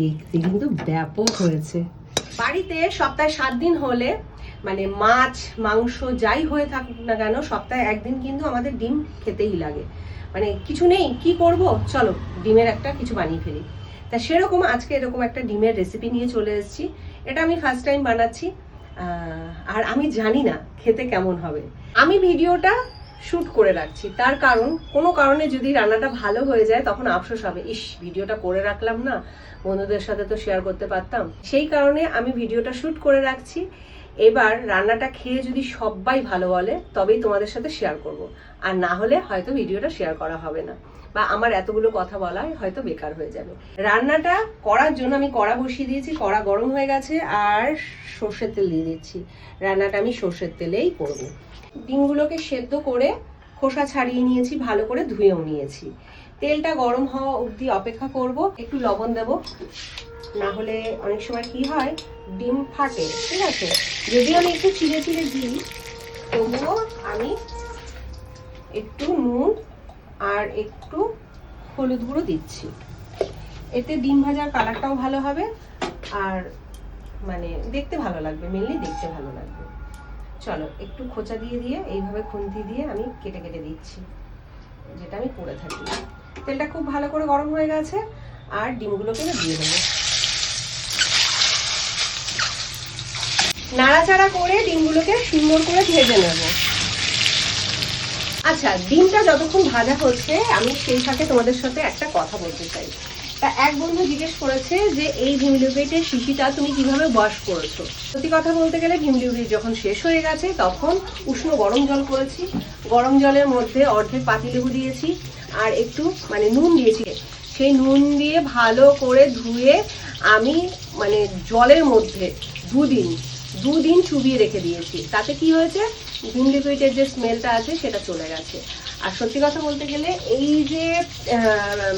দেখতে কিন্তু ব্যাপক হয়েছে। বাড়িতে সপ্তাহে সাত দিন হলে মানে মাছ, মাংস যাই হয়ে থাকুক না কেন, সপ্তাহে একদিন কিন্তু আমাদের ডিম খেতেই লাগে। মানে কিছু নেই, কি করব? চলো, ডিমের একটা কিছু বানিয়ে ফেলি। তা সেরকম আজকে এরকম একটা ডিমের রেসিপি নিয়ে চলে এসেছি। এটা আমি ফার্স্ট টাইম বানাচ্ছি। আর আমি জানি না খেতে কেমন হবে। আমি ভিডিওটা শুট করে রাখছি। তার কারণ, কোনো কারণে যদি রান্নাটা ভালো হয়ে যায়, তখন আফসোস হবে। ইস, ভিডিওটা করে রাখলাম না। বন্ধুদের সাথে তো শেয়ার করতে পারতাম। সেই কারণে আমি ভিডিওটা শ্যুট করে রাখছি। এবার রান্নাটা খেয়ে যদি সবাই ভালো বলে, তবেই তোমাদের সাথে শেয়ার করব। আর না হলে হয়তো ভিডিওটা শেয়ার করা হবে না। বা আমার এতগুলো কথা বলা হয়তো বেকার হয়ে যাবে। রান্নাটা করার জন্য আমি কড়া বসিয়ে দিয়েছি, কড়া গরম হয়ে গেছে, আর সর্ষের তেল দিয়ে দিচ্ছি। রান্নাটা আমি সর্ষের তেলেই করব। ডিমগুলোকে সেদ্ধ করে খোসা ছাড়িয়ে নিয়েছি, ভালো করে ধুয়েও নিয়েছি। তেলটা গরম হওয়া অবধি অপেক্ষা করব, একটু লবণ দেব। না হলে অনেক সময় কি হয়, ডিম ফাটে, ঠিক আছে? যদি আমি একটু চিড়ে চিড়ে দিই, তবুও আমি একটু নুন আর একটু হলুদ গুঁড়ো দিচ্ছি। এতে ডিম ভাজার কালারটাও ভালো হবে, আর মানে দেখতে ভালো লাগবে মেনলি দেখতে ভালো লাগবে। চলো, একটু খোঁচা দিয়ে দিয়ে, এইভাবে খুন্তি দিয়ে আমি কেটে কেটে দিচ্ছি, যেটা আমি করে থাকি। তেলটা খুব ভালো করে গরম হয়ে গেছে, আর ডিমগুলোকে দিয়ে দেবো। নাড়াচাড়া করে ডিমগুলোকে সুন্দর করে ভেজে নেব। আচ্ছা ডিমটা যতক্ষণ ভাজা হচ্ছে, আমি সেই সাথে তোমাদের সাথে একটা কথা বলতে চাই। তা এক বন্ধু জিজ্ঞেস করেছে যে, এই ভিমলিউবিটের শিশিটা তুমি কীভাবে ওয়াশ করেছ? সত্যি কথা বলতে গেলে ভিমলিউবিট যখন শেষ হয়ে গেছে, তখন উষ্ণ গরম জল করেছি। গরম জলের মধ্যে অর্ধেক পাতিলেবু দিয়েছি, আর একটু মানে নুন দিয়েছি। সেই নুন দিয়ে ভালো করে ধুয়ে আমি মানে জলের মধ্যে দুদিন দুদিন চুবিয়ে রেখে দিয়েছি। তাতে কি হয়েছে? ভিম লিকুইডের যে স্মেলটা আছে সেটা চলে গেছে। আর সত্যি কথা বলতে গেলে এই যে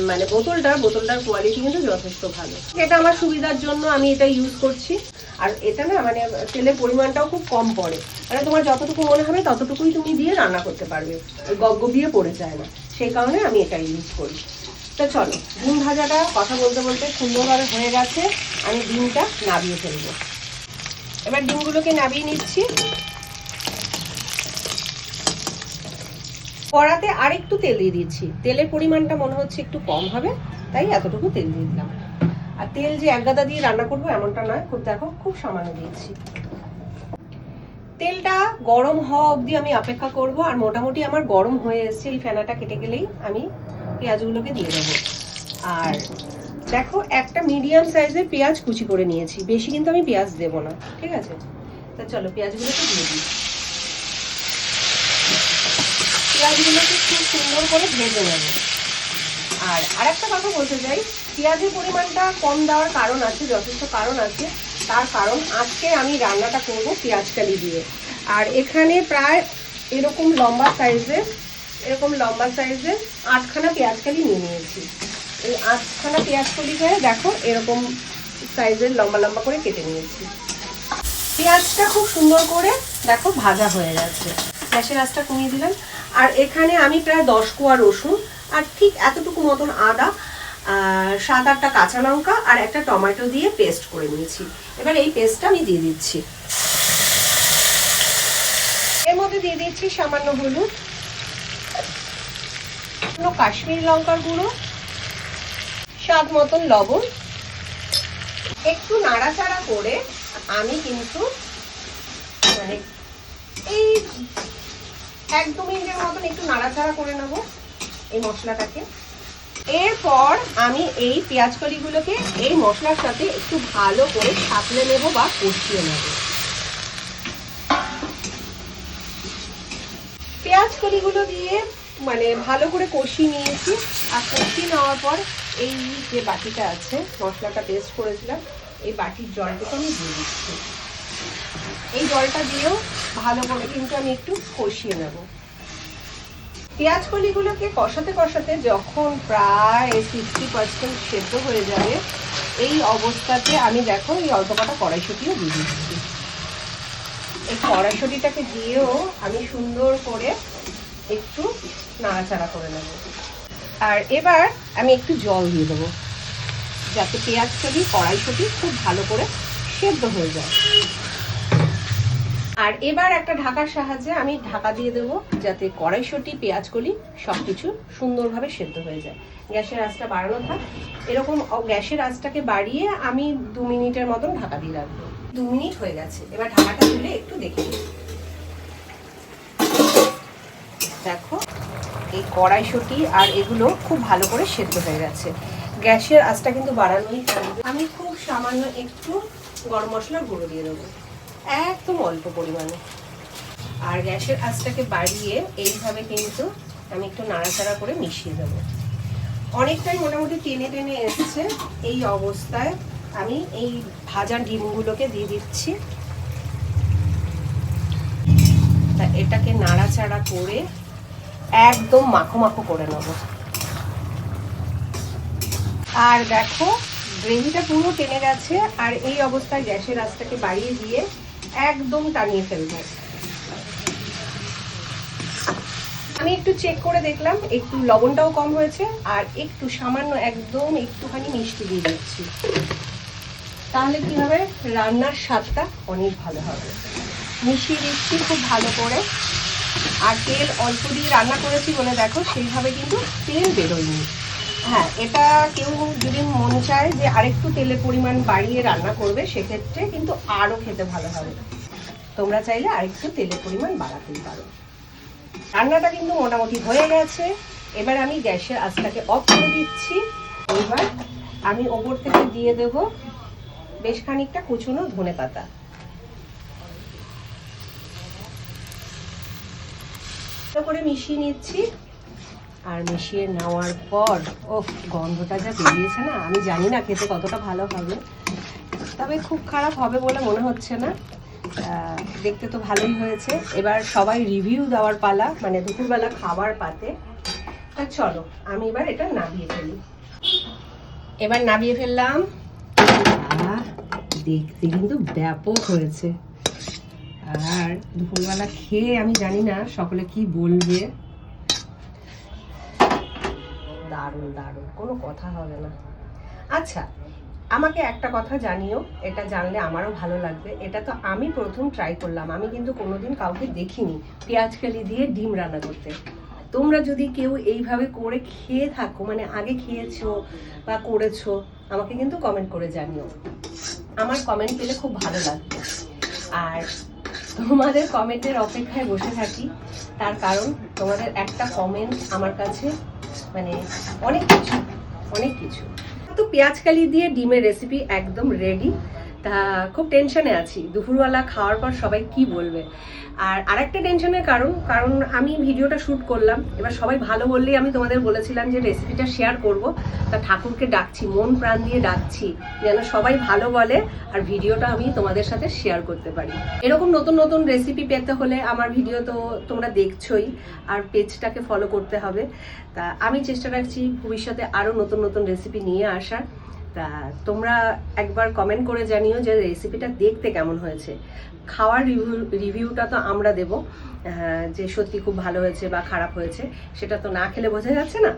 মানে বোতলটা, বোতলটার কোয়ালিটি কিন্তু যথেষ্ট ভালো। এটা আমার সুবিধার জন্য আমি এটা ইউজ করছি। আর এটা না মানে তেলের পরিমাণটাও খুব কম পড়ে। মানে তোমার যতটুকু মনে হবে, ততটুকুই তুমি দিয়ে রান্না করতে পারবে। গগবিয়ে পড়ে যায় না। সেই কারণে আমি এটা ইউজ করি। তো চলো, ডিম ভাজাটা কথা বলতে বলতে সুন্দরভাবে হয়ে গেছে। আমি ডিমটা নাবিয়ে ফেলব। এবার ডিমগুলোকে নাবিয়ে নিচ্ছি। কড়াতে আরেকটু তেল দিয়ে দিচ্ছি। তেলের পরিমাণটা মনে হচ্ছে একটু কম হবে, তাই এতটুকু তেল দিয়ে দিলাম। আর তেল যে এক গাদা দিয়ে রান্না করব এমনটা নয়, খুব দেখো, খুব সামান্য দিয়েছি। তেলটা গরম হওয়া অবধি আমি অপেক্ষা করব, আর মোটামুটি আমার গরম হয়ে এসেছে, এই ফেনাটা কেটে গেলেই আমি পেঁয়াজগুলোকে দিয়ে দেবো। আর দেখো, একটা মিডিয়াম সাইজের পেঁয়াজ কুচি করে নিয়েছি, বেশি কিন্তু আমি পেঁয়াজ দেবো না, ঠিক আছে? তা চলো, পেঁয়াজগুলোকে দিয়ে দিই। পেঁয়াজগুলোকে খুব সুন্দর করে ভেজে নেব। আর আরেকটা কথা বলতে চাই, পেঁয়াজের পরিমাণটা কম দেওয়ার কারণ আছে, যথেষ্ট কারণ আছে। তার কারণ আজকে আমি রান্নাটা করব পেঁয়াজ কালি দিয়ে। আর এখানে প্রায় এরকম লম্বা সাইজের এরকম লম্বা সাইজের আটখানা পেঁয়াজ কালি নিয়ে নিয়েছি। এই আটখানা পেঁয়াজ কলি করে দেখো এরকম সাইজের লম্বা লম্বা করে কেটে নিয়েছি। পেঁয়াজটা খুব সুন্দর করে দেখো ভাজা হয়ে গেছে। গ্যাসের আঁচটা কমিয়ে দিলাম। আর এখানে আমি প্রায় দশ কোয়া রসুন আর ঠিক এতটুকু মতন আদা সাত আটটা কাঁচা লঙ্কা আর একটা টমেটো দিয়ে পেস্ট করে নিয়েছি। এবার এই পেস্টটা আমি দিয়ে দিচ্ছি। এর মধ্যে দিয়ে দিচ্ছি সামান্য হলুদ কাশ্মীরি লঙ্কার গুঁড়ো, স্বাদ মতন লবণ। একটু নাড়াচাড়া করে আমি কিন্তু মানে এই এক দু মিনিটের মতন একটু নাড়াচাড়া করে নেব এই মশলাটাকে। এরপর আমি এই পেঁয়াজ কলিগুলোকে এই মশলার সাথে একটু ভালো করে সাঁতলে নেব বা কষিয়ে নেব। পেঁয়াজ কলিগুলো দিয়ে মানে ভালো করে কষিয়ে নিয়েছি আর কষিয়ে নেওয়ার পর এই যে বাটিটা আছে, মশলাটা পেস্ট করেছিলাম, এই বাটির জলটুকু আমি দিয়ে দিচ্ছি। এই জলটা দিয়েও ভালো করে কিন্তু আমি একটু কষিয়ে নেব। পেঁয়াজ কলিগুলোকে কষাতে কষাতে যখন প্রায় সিক্সটি পার্সেন্ট সেদ্ধ হয়ে যাবে, এই অবস্থাতে আমি দেখো এই অল্প কটা কড়াইশুটিও দিয়ে দিচ্ছি। এই কড়াইশুটিটাকে দিয়েও আমি সুন্দর করে একটু নাড়াচাড়া করে নেব। আর এবার আমি একটু জল দিয়ে দেবো, যাতে পেঁয়াজ কলি কড়াইশুটি খুব ভালো করে সেদ্ধ হয়ে যায়। আর এবার একটা ঢাকার সাহায্যে আমি ঢাকা দিয়ে দেবো যাতে কড়াইশুটি পেঁয়াজ কলি সব কিছু সুন্দরভাবে সেদ্ধ হয়ে যায়। গ্যাসের আঁচটা বাড়ানো থাক। এরকম গ্যাসের আঁচটাকে বাড়িয়ে আমি দু মিনিটের মতন ঢাকা দিয়ে রাখব। দু মিনিট হয়ে গেছে। এবার ঢাকাটা তুলে একটু দেখে নিই। দেখো, এই কড়াইশুটি আর এগুলো খুব ভালো করে সেদ্ধ হয়ে গেছে। গ্যাসের আঁচটা কিন্তু বাড়ানোই আমি খুব সামান্য একটু গরম মশলার গুঁড়ো দিয়ে দেবো। একদম অল্প পরিমাণে। আর গ্যাসের আঁচটাকে বাড়িয়ে এইভাবে কিন্তু আমি একটু নাড়াচাড়া করে মিশিয়ে দেবো। অনেকটাই মোটামুটি টেনে টেনে এসছে এই অবস্থায়। আমি এই ভাজা ডিমগুলোকে দিয়ে দিচ্ছি। তা এটাকে নাড়াচাড়া করে একদম মাখো মাখো করে নেব। আর দেখো, গ্রেভিটা পুরো টেনে গেছে। আর এই অবস্থায় গ্যাসের আঁচটাকে বাড়িয়ে দিয়ে একদম টানিয়ে ফেলব। আমি একটু চেক করে দেখলাম, একটু লবণটাও কম হয়েছে, আর একটু সামান্য একদম একটুখানি মিষ্টি দিয়ে দিচ্ছি। তাহলে কি হবে? রান্নার স্বাদটা অনেক ভালো হবে। মিশিয়ে দিচ্ছি খুব ভালো করে। আর তেল অল্প দিয়ে রান্না করেছি বলে দেখো, সেইভাবে কিন্তু তেল বেরোয়নি। হ্যাঁ এটা কেউ যদি মন চায় যে আরেকটু তেলের পরিমাণ বাড়িয়ে রান্না করবে, সেক্ষেত্রে কিন্তু আরও খেতে ভালো হবে। তোমরা চাইলে আরেকটু তেলের পরিমাণ বাড়াতেই পারো। রান্নাটা কিন্তু মোটামুটি হয়ে গেছে। এবার আমি গ্যাসের আঁচটাকে অফ করে দিচ্ছি। এবার আমি ওপর থেকে দিয়ে দেব বেশ খানিকটা কুচুনো ধনে পাতা। করে মিশিয়ে নিচ্ছি। আর মিশিয়ে নেওয়ার পর ও গন্ধটা যা বেরিয়েছে না, আমি জানি না খেতে কতটা ভালো হবে। তবে খুব খারাপ হবে বলে মনে হচ্ছে না। দেখতে তো ভালোই হয়েছে। এবার সবাই রিভিউ দেওয়ার পালা মানে দুপুরবেলা খাবার পাতে। তা চলো, আমি এবার এটা নামিয়ে ফেলি। এবার নামিয়ে ফেললাম। দেখতে কিন্তু ব্যাপক হয়েছে। আর দুপুরবেলা খেয়ে আমি জানি না সকলে কি বলবে। দারুণ দারুণ। কোনো কথা হবে না। আচ্ছা আমাকে একটা কথা জানিও, এটা জানলে আমারও ভালো লাগবে। এটা তো আমি প্রথম ট্রাই করলাম, আমি কিন্তু কোনোদিন কাউকে দেখিনি পেঁয়াজ কালি দিয়ে ডিম রান্না করতে। তোমরা যদি কেউ এইভাবে করে খেয়ে থাকো মানে আগে খেয়েছো বা করেছ, আমাকে কিন্তু কমেন্ট করে জানিও। আমার কমেন্ট পেলে খুব ভালো লাগবে। আর তোমাদের কমেন্টের অপেক্ষায় বসে থাকি, তার কারণ তোমাদের একটা কমেন্ট আমার কাছে মানে অনেক কিছু অনেক কিছু। তো পেঁয়াজ কালি দিয়ে ডিমের রেসিপি একদম রেডি তা খুব টেনশনে আছি। দুপুরবেলা খাওয়ার পর সবাই কি বলবে? আর আরেকটা টেনশনের কারণ কারণ আমি ভিডিওটা শ্যুট করলাম। এবার সবাই ভালো বললেই আমি তোমাদের বলেছিলাম যে রেসিপিটা শেয়ার করব। তা ঠাকুরকে ডাকছি, মন প্রাণ দিয়ে ডাকছি, যেন সবাই ভালো বলে আর ভিডিওটা আমি তোমাদের সাথে শেয়ার করতে পারি। এরকম নতুন নতুন রেসিপি পেতে হলে আমার ভিডিও তো তোমরা দেখছোই, আর পেজটাকে ফলো করতে হবে। তা আমি চেষ্টা রাখছি ভবিষ্যতে আরও নতুন নতুন রেসিপি নিয়ে আসার। তা তোমরা একবার কমেন্ট করে জানিও যে রেসিপিটা দেখতে কেমন হয়েছে। খাওয়ার রিভিউ রিভিউটা তো আমরা দেব যে সত্যি খুব ভালো হয়েছে বা খারাপ হয়েছে, সেটা তো না খেলে বোঝা যাচ্ছে না।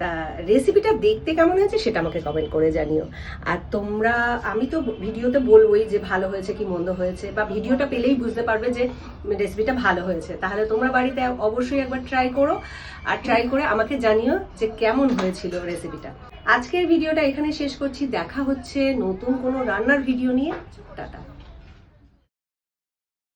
তা রেসিপিটা দেখতে কেমন হয়েছে সেটা আমাকে কমেন্ট করে জানিও। আর তোমরা, আমি তো ভিডিওতে বলবোই যে ভালো হয়েছে কি মন্দ হয়েছে, বা ভিডিওটা পেলেই বুঝতে পারবে যে রেসিপিটা ভালো হয়েছে। তাহলে তোমরা বাড়িতে অবশ্যই একবার ট্রাই করো, আর ট্রাই করে আমাকে জানিও যে কেমন হয়েছিল রেসিপিটা আজকের ভিডিওটা এখানে শেষ করছি। দেখা হচ্ছে নতুন কোনো রান্নার ভিডিও নিয়ে। টাটা।